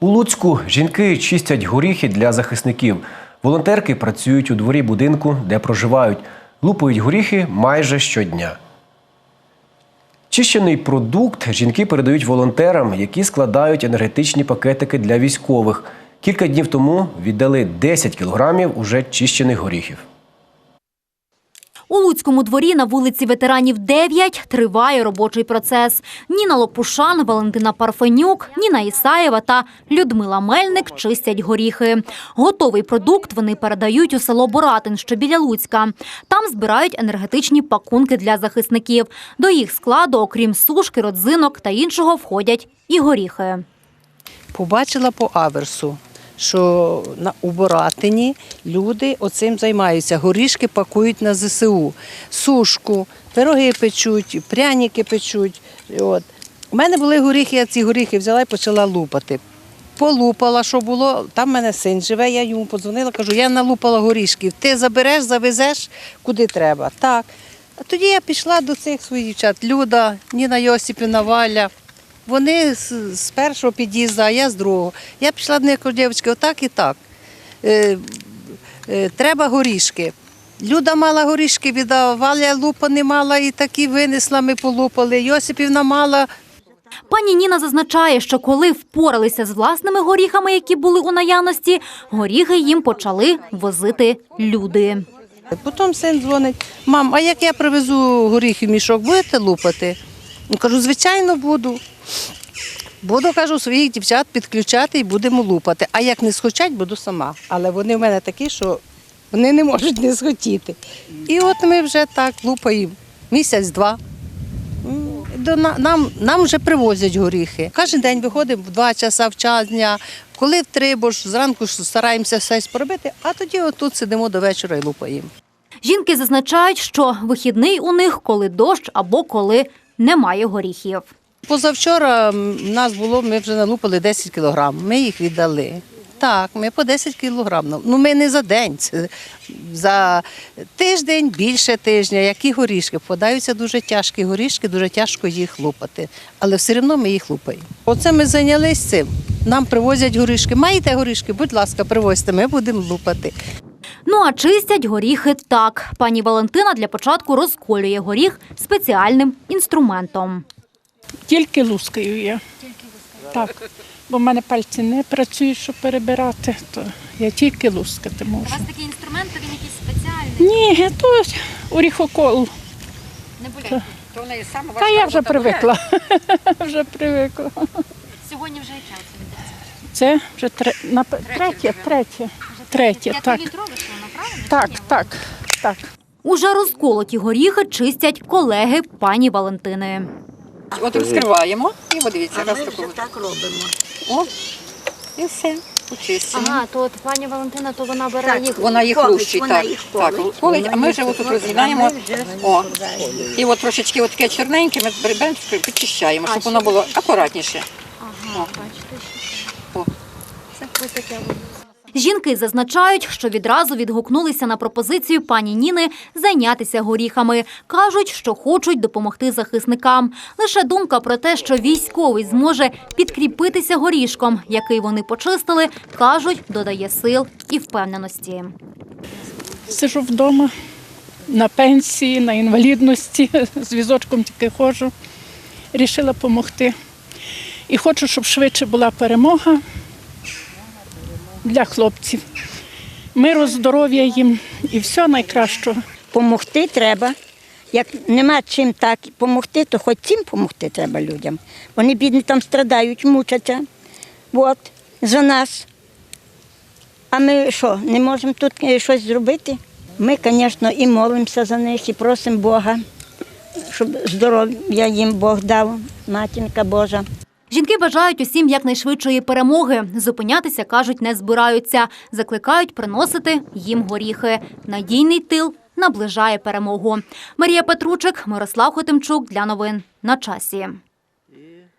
У Луцьку жінки чистять горіхи для захисників. Волонтерки працюють у дворі будинку, де проживають. Лупають горіхи майже щодня. Чищений продукт жінки передають волонтерам, які складають енергетичні пакетики для військових. Кілька днів тому віддали 10 кілограмів уже чищених горіхів. У Луцькому дворі на вулиці ветеранів 9 триває робочий процес. Ніна Лопушан, Валентина Парфенюк, Ніна Ісаєва та Людмила Мельник чистять горіхи. Готовий продукт вони передають у село Боратин, що біля Луцька. Там збирають енергетичні пакунки для захисників. До їх складу, окрім сушки, родзинок та іншого, входять і горіхи. Побачила по аверсу, що на у люди оцим займаються. Горішки пакують на ЗСУ, сушку, пироги печуть, пряники печуть. От. У мене були горіхи, я ці горіхи взяла і почала лупати. Полупала, що було. Там в мене син живе, я йому подзвонила, кажу, я налупала горішків. Ти забереш, завезеш куди треба. Так. А тоді я пішла до цих своїх дівчат. Люда, Ніна Йосипівна, Валя. Вони з, першого під'їзду, а я з другого. Я пішла до них, кажу, дівчатки, отак і так. Е, е, треба горішки. Люда мала горішки, віддала, Валя лупа не мала і такі винесла, ми полупали. Йосипівна мала Пані Ніна зазначає, що коли впоралися з власними горіхами, які були у наявності, горіхи їм почали возити люди. Потім син дзвонить, мам, а як я привезу горіхи в мішок, будете лупати? Ну, кажу, звичайно, буду. Буду, кажу, своїх дівчат підключати і будемо лупати. А як не схочать, буду сама. Але вони в мене такі, що вони не можуть не схотіти. І от ми вже так лупаємо місяць-два. Нам, нам вже привозять горіхи. Кожен день виходимо в два часа в час дня, коли в три, бо ж зранку ж стараємося все поробити, а тоді отут сидимо до вечора і лупаємо. Жінки зазначають, що вихідний у них коли дощ або коли немає горіхів. Позавчора нас було, ми вже налупали 10 кілограм, ми їх віддали. Так, ми по 10 кілограм. Ну, ми не за день, це за тиждень, більше тижня. Які горішки? Попадаються дуже тяжкі горішки, дуже тяжко їх лупати. Але все одно ми їх лупаємо. Оце ми зайнялися цим. Нам привозять горішки. Маєте горішки? Будь ласка, привозьте, ми будемо лупати. Ну а чистять горіхи так. Пані Валентина для початку розколює горіх спеціальним інструментом. Тільки лускаю я. Так. Бо в мене пальці не працюють, щоб перебирати, то я тільки лускати можу. вас такий інструмент, то він якийсь спеціальний, Ні, то оріхокол. не болять. Та я вже привикла. вже привикла. Сьогодні вже яке Це вже тре... третє, третє. Третє, так. направлено? Так, так, так. Уже розколоті горіхи чистять колеги пані Валентини. От розкриваємо і подивіться, раз таку. так робимо. О, і все. Почистимо. Ага, то от пані Валентина, то вона бере Так, їх. Вона їх Колить, лущить, вона так. їх Так, колить. колить, а ми вже отут ми вже О, і от трошечки от таке чорненьке ми беремо, підчищаємо, щоб воно було акуратніше. Ага, бачите. О. Ось таке воно. Жінки зазначають, що відразу відгукнулися на пропозицію пані Ніни зайнятися горіхами. Кажуть, що хочуть допомогти захисникам. Лише думка про те, що військовий зможе підкріпитися горішком, який вони почистили, кажуть, додає сил і впевненості. Сижу вдома на пенсії, на інвалідності, з візочком тільки ходжу. Рішила допомогти. І хочу, щоб швидше була перемога для хлопців. Миру, здоров'я їм і все найкращого. Помогти треба. Як нема чим так допомогти, то хоч цим допомогти треба людям. Вони бідні там страдають, мучаться. От, за нас. А ми що, не можемо тут е, щось зробити? Ми, звісно, і молимося за них, і просимо Бога, щоб здоров'я їм Бог дав, матінка Божа. Жінки бажають усім якнайшвидшої перемоги. Зупинятися, кажуть, не збираються. Закликають приносити їм горіхи. Надійний тил наближає перемогу. Марія Петручик, Мирослав Хотимчук для новин на часі.